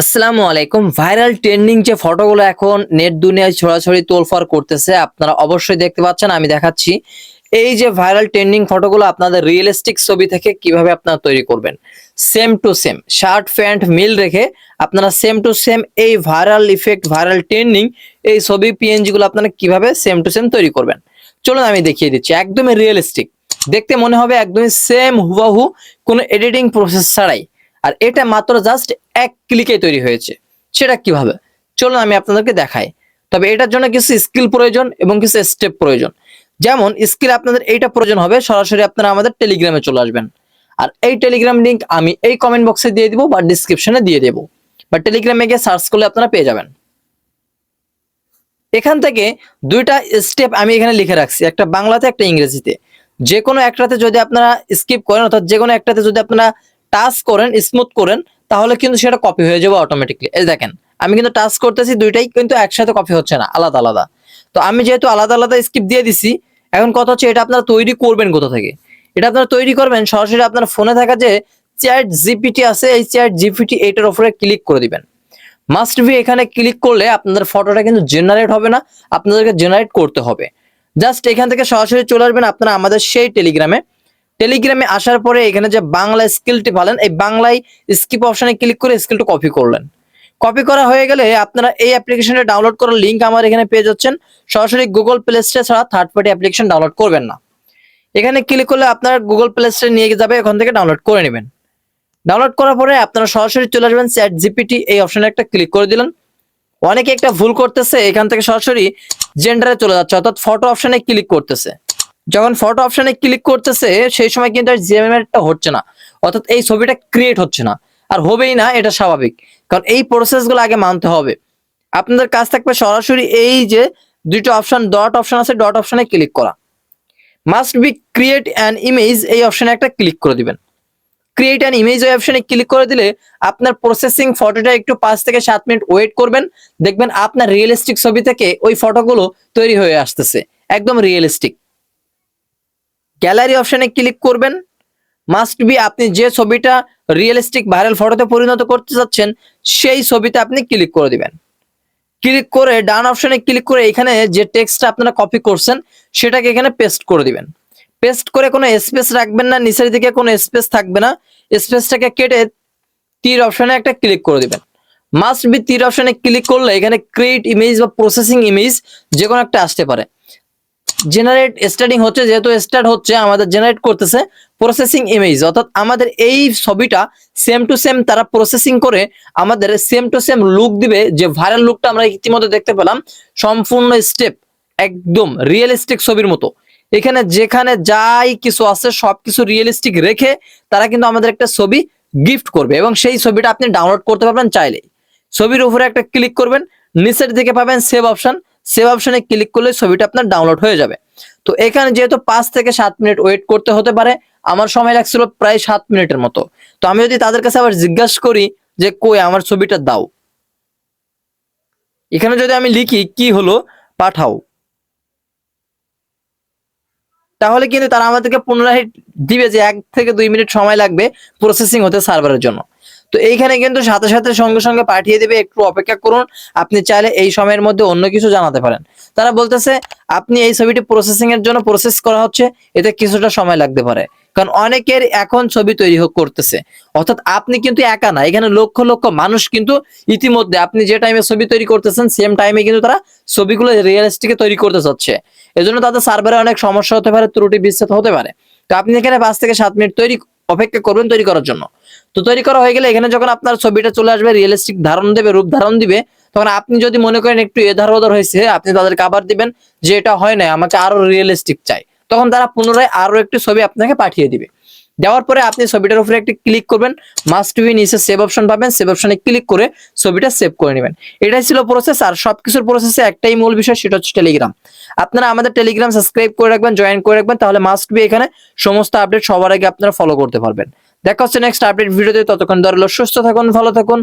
আসসালামু আলাইকুম। Viral trending যে ফটোগুলো এখন নেট দুনিয়ায় ছড়াছড়ি তোলফার করতেছে, আপনারা অবশ্যই দেখতে পাচ্ছেন, আমি দেখাচ্ছি। এই যে ভাইরাল ট্রেন্ডিং ফটোগুলো আপনাদের রিয়েলিস্টিক ছবি থেকে কীভাবে আপনারা তৈরি করবেন? Same to same shirt pant মিল রেখে আপনারা সেম টু সেম এই ভাইরাল ইফেক্ট ভাইরাল ট্রেন্ডিং এই ছবি পিএনজি গুলো আপনারা কীভাবে সেম টু সেম তৈরি করবেন? চলুন আমি দেখিয়ে দিচ্ছি, একদমই রিয়েলিস্টিক দেখতে মনে হবে একদমই সেম হুবাহু কোনো এডিটিং প্রসেস ছাড়াই। আর এটা মাত্র জাস্ট এক ক্লিকে তৈরি হয়েছে। সেটা কীভাবে? চলুন আমি আপনাদেরকে দেখাই। তবে এটার জন্য কিছু স্কিল প্রয়োজন এবং কিছু স্টেপ প্রয়োজন। যেমন স্কিল আপনাদের এইটা প্রয়োজন হবে, সরাসরি আপনারা আমাদের টেলিগ্রামে চলে আসবেন। আর এই টেলিগ্রাম লিংক আমি এই কমেন্ট বক্সে দিয়ে দিব বা ডিসক্রিপশনে দিয়ে দেবো। বা টেলিগ্রামে গিয়ে সার্চ করলে আপনারা পেয়ে যাবেন। এখান থেকে দুইটা স্টেপ আমি এখানে লিখে রাখছি। একটা বাংলাতে, একটা ইংরেজিতে। যে কোনো একটাতে যদি আপনারা স্কিপ করেন, অর্থাৎ যে কোনো একটাতে যদি আপনারা টাচ করেন স্মুথ করেন, তাহলে কিন্তু সেটা কপি হয়ে যাবে অটোমেটিকলি এই দেখেন, আমি কিন্তু টাচ করতেছি দুইটাই কিন্তু একসাথে কপি হচ্ছে না, আলাদা আলাদা। তো আমি যেহেতু আলাদা আলাদা স্কিপ দিয়ে দিছি, এখন কথা হচ্ছে এটা আপনারা তৈরি করবেন কোথা থেকে? এটা আপনারা তৈরি করবেন, সরাসরি আপনার ফোনে থাকা যে চ্যাট জিপিটি আছে, এই চ্যাট জিপিটি এইটার উপরে ক্লিক করে দিবেন। মাস্ট বি এখানে ক্লিক করলে আপনাদের ফটোটা কিন্তু জেনারেট হবে না, আপনাদেরকে জেনারেট করতে হবে। জাস্ট এখান থেকে সরাসরি চলে আসবেন আপনারা আমাদের সেই টেলিগ্রামে টেলিগ্রামে আসার পরে এখানে যে বাংলা স্কিলটি পালেন, এই বাংলায় স্কিপ অপশনে ক্লিক করে স্কিলটা কপি করলেন। কপি করা হয়ে গেলে আপনারা এই অ্যাপ্লিকেশনটা ডাউনলোড করার লিঙ্ক আমার এখানে পেয়ে যাচ্ছেন। সরাসরি গুগল প্লে স্টোর ছাড়া থার্ড পার্টি অ্যাপ্লিকেশন ডাউনলোড করবেন না। এখানে ক্লিক করলে আপনার গুগল প্লে স্টোরে নিয়ে যাবে এখান থেকে ডাউনলোড করে নেবেন। ডাউনলোড করার পরে আপনারা সরাসরি চলে আসবেন চ্যাট জিপিটি এই অপশনে একটা ক্লিক করে দিলেন। অনেকে একটা ভুল করতেছে, এখান থেকে সরাসরি জেন্ডারে চলে যাচ্ছে, অর্থাৎ ফটো অপশনে ক্লিক করতেছে। যখন ফটো অপশনে ক্লিক করতেছে, সেই সময় কিন্তু জেনারেটটা হচ্ছে না। অর্থাৎ এই ছবিটা ক্রিয়েট হচ্ছে না। আর হবেই না, এটা স্বাভাবিক। কারণ এই প্রসেসগুলো আগে মানতে হবে। আপনাদের কাজ থাকবে সরাসরি এই যে দুটো অপশন ডট অপশন আছে ডট অপশনে ক্লিক করা। Must be create an image এই অপশনে একটা ক্লিক করে দিবেন। ক্রিয়েট অ্যান ইমেজ ওই অপশনে ক্লিক করে দিলে আপনার প্রসেসিং ফটোটা একটু পাঁচ থেকে সাত মিনিট ওয়েট করবেন। দেখবেন আপনার রিয়েলিস্টিক ছবি থেকে ওই ফটোগুলো তৈরি হয়ে আসতেছে। একদম রিয়েলিস্টিক গ্যালারি অপশনে ক্লিক করবেন। মাস্ট বি আপনি যে ছবিটা রিয়েলিস্টিক ভাইরাল ফটোতে পরিণত করতে চাচ্ছেন, সেই ছবিতে আপনি ক্লিক করে দিবেন। ক্লিক করে ডান অপশনে ক্লিক করে এখানে যে টেক্সটটা আপনারা কপি করছেন, সেটাকে এখানে পেস্ট করে দিবেন। পেস্ট করে কোনো স্পেস রাখবেন না, নিচের দিকে কোনো স্পেস থাকবে না। স্পেসটাকে কেটে তীর অপশনে একটা ক্লিক করে দিবেন। মাস্ট বি তীর অপশনে ক্লিক করলে এখানে ক্রিয়েট ইমেজ বা প্রসেসিং ইমেজ যে কোনো একটা আসতে পারে। জেনারেট স্টার্টিং হচ্ছে, যেহেতু স্টার্ট হচ্ছে, আমাদের জেনারেট করতেছে প্রসেসিং ইমেজ অর্থাৎ আমাদের এই ছবিটা সেম টু সেম তারা প্রসেসিং করে, আমাদের সেম টু সেম লুক দিবে, যে ভাইরাল লুকটা আমরা ইতিমধ্যে দেখতে পেলাম, সম্পূর্ণ স্টেপ একদম রিয়েলিস্টিক ছবির মতো। এখানে যেখানে যাই কিছু আছে, সবকিছু রিয়েলিস্টিক রেখে তারা কিন্তু আমাদের একটা ছবি গিফট করবে এবং সেই ছবিটা আপনি ডাউনলোড করতে পারবেন চাইলেই। ছবির উপরে একটা ক্লিক করবেন, নিচের দিকে পাবেন সেভ অপশন সেভ অপশনে ক্লিক করলে ছবিটা আপনার ডাউনলোড হয়ে যাবে। তো এখানে যেহেতু পাঁচ থেকে সাত মিনিট ওয়েট করতে হতে পারে, আমার সময় লাগছিল প্রায় সাত মিনিটের মতো। তো আমি যদি তাদের কাছে আবার জিজ্ঞাসা করি যে, কই, আমার ছবিটা দাও। এখানে যদি আমি লিখি, কি হলো? পাঠাও। তাহলে কিন্তু তারা আমাদেরকে পুনরায় দিবে যে এক থেকে দুই মিনিট সময় লাগবে প্রসেসিং হতে সার্ভারের জন্য। তো এইখানে কিন্তু সাথে সাথে সঙ্গে সঙ্গে পাঠিয়ে দেবে, একটু অপেক্ষা করুন। আপনি চাইলে এই সময়ের মধ্যে অন্য কিছু জানাতে পারেন। তারা বলতেছে, আপনি এই ছবিটি প্রসেসিং এর জন্য প্রসেস করা হচ্ছে, এতে কিছুটা সময় লাগতে পারে। কারণ অনেকের এখন ছবি তৈরি হোক করতেছে। অর্থাৎ আপনি কিন্তু একা না, এখানে লক্ষ লক্ষ মানুষ কিন্তু ইতিমধ্যে আপনি যে টাইমে ছবি তৈরি করতেছেন সেম টাইমে কিন্তু তারা ছবিগুলো রিয়েলিস্টিকে তৈরি করতে চাচ্ছে। এজন্য তাদের সার্ভারে অনেক সমস্যা হতে পারে, ত্রুটি বিচ্ছেদ হতে পারে। তো আপনি এখানে পাঁচ থেকে সাত মিনিট তৈরি অপেক্ষা করবেন তৈরি করার জন্য। তো তৈরি করা হয়ে গেলে এখানে যখন আপনার ছবিটা চলে আসবে রিয়েলিস্টিক ধারণ দেবে, রূপ ধারণ দিবে, তখন আপনি যদি মনে করেন একটু এধার ওধার হয়েছে, আপনি তাদেরকে আবার দিবেন যে এটা হয় না আমাকে আরও রিয়েলিস্টিক চাই। তখন তারা পুনরায় আরও একটি ছবি আপনাকে পাঠিয়ে দিবে। দেওয়ার পরে আপনি ছবিটার উপরে একটি ক্লিক করবেন মাস্ট বি নিচে সেভ অপশন পাবেন সেভ অপশনে ক্লিক করে ছবিটা সেভ করে নেবেন। এটাই ছিল প্রসেস আর সবকিছুর প্রসেসে একটাই মূল বিষয়, সেটা হচ্ছে টেলিগ্রাম আপনারা আমাদের টেলিগ্রাম সাবস্ক্রাইব করে রাখবেন জয়েন করে রাখবেন, তাহলে মাস্ট বি এখানে সমস্ত আপডেট সবার আগে আপনারা ফলো করতে পারবেন। দেখা হচ্ছে নেক্সট আপডেট ভিডিওতে, ততক্ষণ ধরে সুস্থ থাকুন, ভালো থাকুন।